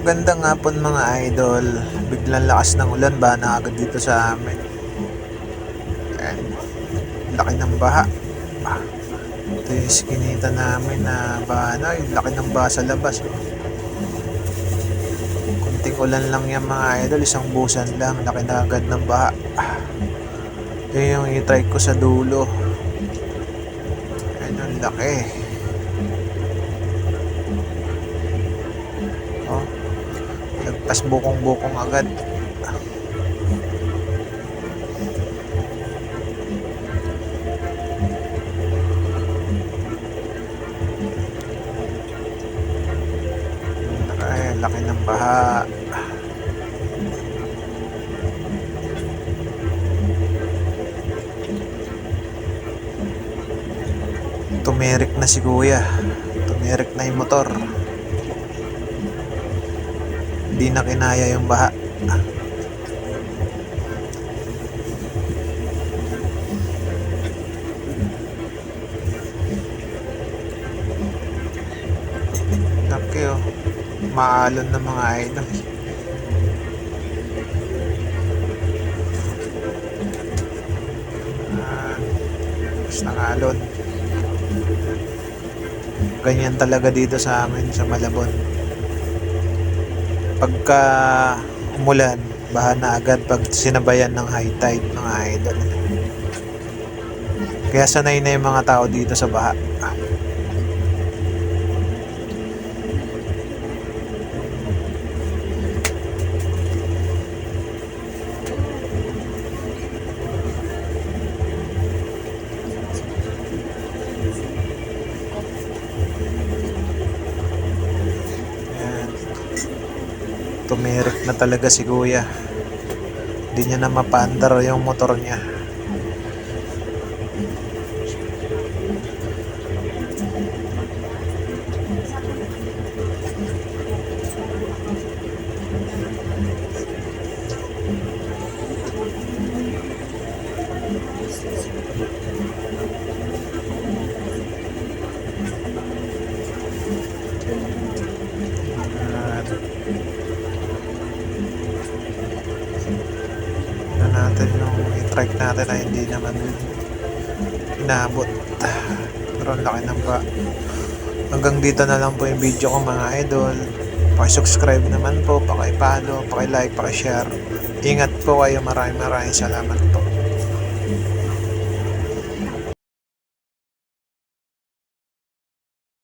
Magandang hapon mga idol. Biglang lakas ng ulan ba na agad dito sa amin. Ayan. Laki ng baha. Ah, Ito yung skinita namin na baha na. Yung laki ng baha sa labas. Oh. Kunting ulan lang yan mga idol. Isang busan lang. Laki na agad ng baha. Ah. Ito yung i-try ko sa dulo. Ang laki. Nagpas bukong-bukong agad. Ay, laki ng baha. Tumerik na si kuya. Tumerik na yung motor. Hindi na kinaya yung baha. Laki oh. Maalon na mga idol. Ah, alon. Ganyan talaga dito sa amin sa Malabon. Pagka umulan, baha na agad pag sinabayan ng high tide mga idol. Kaya sanay na yung mga tao dito sa baha. Tumirik na talaga si kuya. Hindi niya na mapaandar yung motor niya. At natin yung i-track natin na hindi naman inabot. Pero ang laki ng ba. Hanggang dito na lang po yung video ko mga idol. Paki-subscribe naman po, paki-follow, paki-like, paki-share. Ingat po kayo. Maraming maraming salamat.